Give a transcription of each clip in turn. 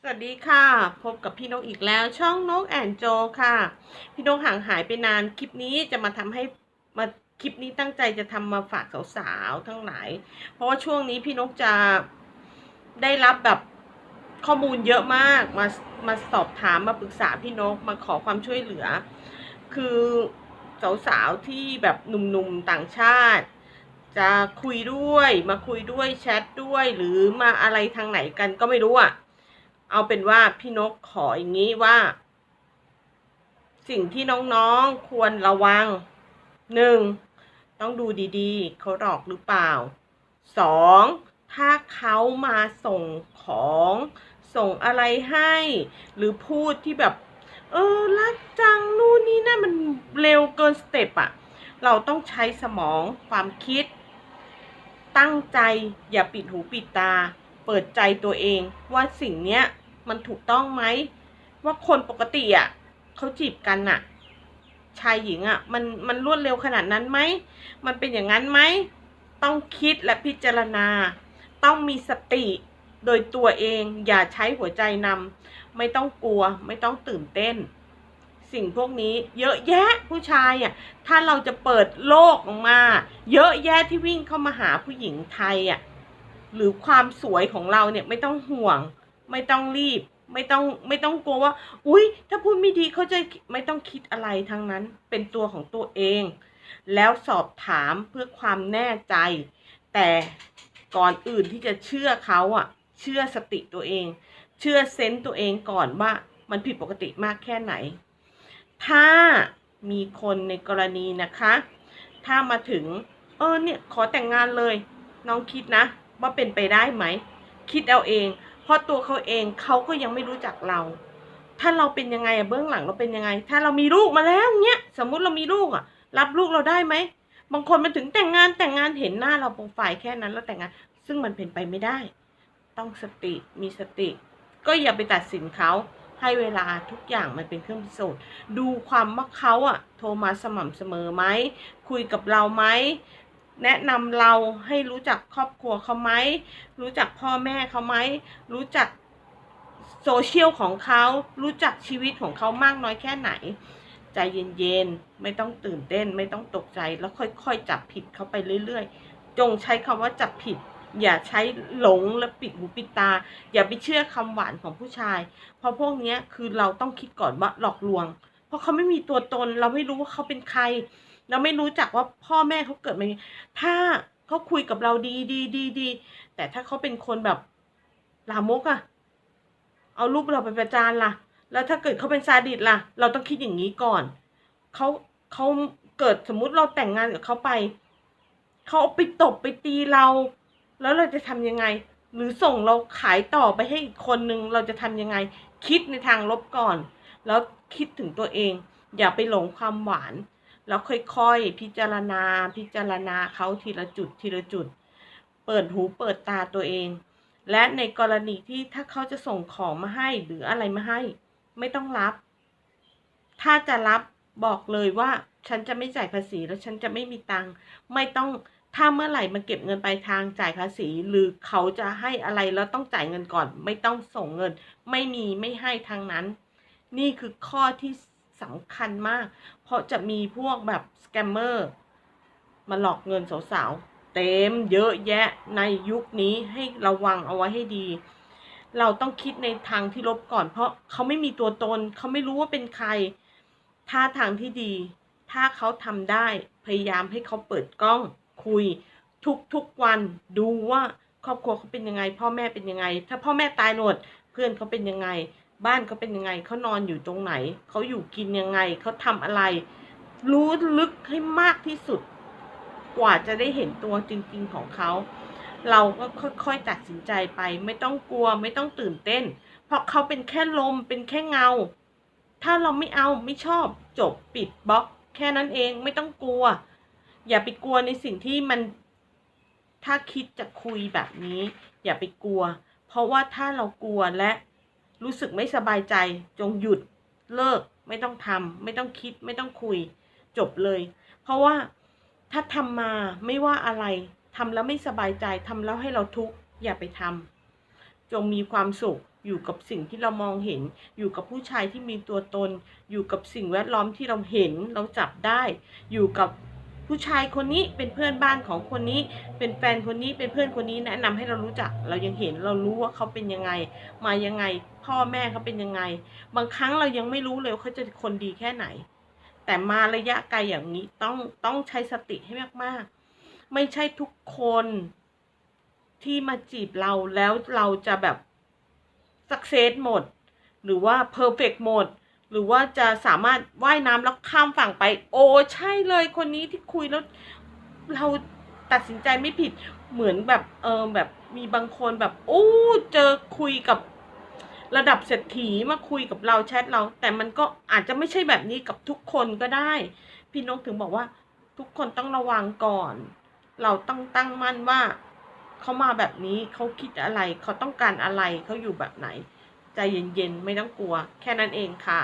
สวัสดีค่ะ พบกับพี่นกอีกแล้วช่องนกแอนโจค่ะ พี่นกห่างหายไปนานคลิปนี้จะมาทำให้มาคลิปนี้ตั้งใจจะทำมาฝากสาวๆทั้งหลาย เพราะว่าช่วงนี้พี่นกจะได้รับแบบข้อมูลเยอะมากมามาสอบถามมาปรึกษาพี่นกมาขอความช่วยเหลือ คือสาวๆที่แบบหนุ่มๆต่างชาติ จะคุยด้วย มาคุยด้วยแชทด้วยหรือมาอะไรทางไหนกันก็ไม่รู้อะ เอาเป็นว่าพี่นกขออย่างนี้ว่า สิ่งที่น้องๆควรระวังหนึ่งต้องดูดีๆ เขาหลอกหรือเปล่าสองถ้าเขามาส่งของส่งอะไรให้ หรือพูดที่แบบ เออรักจังนู่นนี่นั่นมันเร็วเกินสเต็ปอะเราต้องใช้สมองความคิด ตั้งใจอย่าปิดหูปิดตา เปิดใจตัวเองว่าสิ่งเนี้ย มันถูกต้องไหม ว่าคนปกติอะเขาจีบกันอะ ชายหญิงอะ มันมันรวดเร็วขนาดนั้นไหม มันเป็นอย่างนั้นไหม ต้องคิดและพิจารณา ต้องมีสติโดยตัวเองอย่าใช้หัวใจนำไม่ต้องกลัว ไม่ต้องตื่นเต้น สิ่งพวกนี้ เยอะแยะผู้ชายอะถ้าเราจะเปิดโลกออกมา เยอะแยะที่วิ่งเข้ามาหาผู้หญิงไทยอะหรือความสวยของเราเนี่ยไม่ต้องห่วง ไม่ต้องรีบ ไม่ต้องไม่ต้องกลัวว่า อุ๊ย ถ้าพูดไม่ดีเขาจะไม่ต้องคิดอะไรทั้งนั้น เป็นตัวของตัวเอง แล้วสอบถามเพื่อความแน่ใจ แต่ก่อนอื่นที่จะเชื่อเขาอะเชื่อสติตัวเอง เชื่อเซนต์ตัวเองก่อนว่ามันผิดปกติมากแค่ไหน ถ้ามีคนในกรณีนะคะ ถ้ามาถึง เออเนี่ยขอแต่งงานเลย น้องคิดนะ ว่าเป็นไปได้ไหม คิดเอาเอง ราะตัวเขาเองเขาก็ยังไม่รู้จักเรา ถ้าเราเป็นยังไงอะเบื้องหลังเราเป็นยังไง ถ้าเรามีลูกมาแล้วเนี้ยสมมุติเรามีลูกอะรับลูกเราได้ไหมบางคนมาถึงแต่งงานแต่งงานเห็นหน้าเราโปรไฟล์แค่นั้นแล้วแต่งงาน ซึ่งมันเป็นไปไม่ได้ ต้องสติมีสติ ก็อย่าไปตัดสินเขาให้เวลาทุกอย่างมันเป็นเครื่องพิสูจน์ดูความว่าเขาอะโทรมาสม่ำเสมอไหมคุยกับเราไหม แนะนำเราให้รู้จักครอบครัวเขาไหม รู้จักพ่อแม่เขาไหม รู้จักโซเชียลของเขา รู้จักชีวิตของเขามากน้อยแค่ไหน ใจเย็นๆ ไม่ต้องตื่นเต้น ไม่ต้องตกใจ แล้วค่อยๆ จับผิดเขาไปเรื่อยๆ จงใช้คำว่าจับผิด อย่าใช้หลงและปิดหูปิดตา อย่าไปเชื่อคำหวานของผู้ชาย เพราะพวกนี้คือเราต้องคิดก่อนว่าหลอกลวง เพราะเขาไม่มีตัวตน เราไม่รู้ว่าเขาเป็นใคร เราไม่รู้จักว่าพ่อแม่เขาเกิดมาถ้าเขาคุยกับเราดีดีดีดีแต่ถ้าเขาเป็นคนแบบลามกอะเอารูปเราไปประจานล่ะ แล้วถ้าเกิดเขาเป็นซาดิสล่ะ เราต้องคิดอย่างนี้ก่อนเขาเขาเกิดสมมุติเราแต่งงานกับเขาไปเขาเอาไปตบไปตีเรา แล้วเราจะทำยังไง หรือส่งเราขายต่อไปให้อีกคนนึงเราจะทำยังไง คิดในทางลบก่อน แล้วคิดถึงตัวเอง อย่าไปหลงความหวาน แล้วค่อยๆ พิจารณาพิจารณาเขาทีละจุดทีละจุด เปิดหูเปิดตาตัวเอง และในกรณีที่ถ้าเขาจะส่งของมาให้หรืออะไรมาให้ ไม่ต้องรับ ถ้าจะรับบอกเลยว่าฉันจะไม่จ่ายภาษีแล้วฉันจะไม่มีตังค์ไม่ต้องถ้าเมื่อไหร่มันเก็บเงินปลายทางจ่ายภาษี หรือเขาจะให้อะไรแล้วต้องจ่ายเงินก่อน ไม่ต้องส่งเงิน ไม่มีไม่ให้ทางนั้น นี่คือข้อที่ สำคัญมาก เพราะจะมีพวกแบบสแกมเมอร์มาหลอกเงินสาวๆ เต็มเยอะแยะในยุคนี้ให้ระวังเอาไว้ให้ดี เราต้องคิดในทางที่ลบก่อน เพราะเขาไม่มีตัวตน เขาไม่รู้ว่าเป็นใครถ้าทางที่ดี ถ้าเขาทำได้พยายามให้เขาเปิดกล้องคุย ทุกๆวันดูว่าครอบครัวเขาเป็นยังไง พ่อแม่เป็นยังไง ถ้าพ่อแม่ตายหมดเพื่อนเขาเป็นยังไง บ้านเขาเป็นยังไงเขานอนอยู่ตรงไหนเขาอยู่กินยังไงเขาทำอะไร รู้ลึกให้มากที่สุด กว่าจะได้เห็นตัวจริง ๆของเขาเราก็ค่อยๆตัดสินใจไปไม่ต้องกลัวไม่ต้องตื่นเต้น เพราะเขาเป็นแค่ลมเป็นแค่เงา ถ้าเราไม่เอาไม่ชอบจบปิดบล็อก แค่นั้นเองไม่ต้องกลัว อย่าไปกลัวในสิ่งที่มันถ้าคิดจะคุยแบบนี้ อย่าไปกลัว เพราะว่าถ้าเรากลัวและ รู้สึกไม่สบายใจ จงหยุดเลิก ไม่ต้องทำไม่ต้องคิด ไม่ต้องคุย จบเลย เพราะว่าถ้าทำมาไม่ว่าอะไรทำแล้วไม่สบายใจทำแล้วให้เราทุกข์อย่าไปทำจงมีความสุขอยู่กับสิ่งที่เรามองเห็น อยู่กับผู้ชายที่มีตัวตน อยู่กับสิ่งแวดล้อมที่เราเห็นเราจับได้ อยู่กับ ผู้ชายคนนี้เป็นเพื่อนบ้านของคนนี้ เป็นแฟนคนนี้เป็นเพื่อนคนนี้แนะนำให้เรารู้จัก เรายังเห็นเรารู้ว่าเขาเป็นยังไง มายังไง พ่อแม่เขาเป็นยังไง บางครั้งเรายังไม่รู้เลยเขาจะคนดีแค่ไหน แต่มาระยะไกลอย่างนี้ต้องต้องใช้สติให้มากๆ ไม่ใช่ทุกคนที่มาจีบเราแล้วเราจะแบบสักเซสหมด หรือว่าเพอร์เฟกหมด หรือว่าจะสามารถว่ายน้ำแล้วข้ามฝั่งไป โอ้ใช่เลยคนนี้ที่คุยแล้ว เราตัดสินใจไม่ผิดเหมือนแบบเออแบบมีบางคนแบบโอ้เจอคุยกับระดับเศรษฐีมาคุยกับเราแชทเรา แต่มันก็อาจจะไม่ใช่แบบนี้กับทุกคนก็ได้ พี่นกถึงบอกว่า ทุกคนต้องระวังก่อน เราต้องตั้งมั่นว่าเขามาแบบนี้เขาคิดอะไร เขาต้องการอะไรเขาอยู่แบบไหน ใจเย็นๆ ไม่ต้องกลัว แค่นั้นเองค่ะ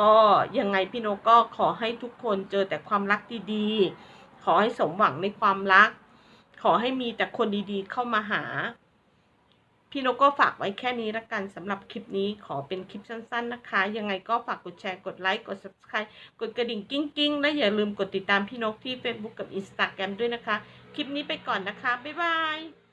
ก็ยังไงพี่นกก็ขอให้ทุกคนเจอแต่ความรักดีๆ ขอให้สมหวังในความรัก ขอให้มีแต่คนดีๆเข้ามาหา พี่นกก็ฝากไว้แค่นี้ละกันสำหรับคลิปนี้ขอเป็นคลิปสั้น ๆ นะคะ ยังไงก็ฝากกดแชร์กดไลค์กด subscribe กดกระดิ่งกิ้งๆ และอย่าลืมกดติดตามพี่นกที่ Facebook กับ Instagram ด้วยนะคะ คลิปนี้ไปก่อนนะคะ บ๊ายบาย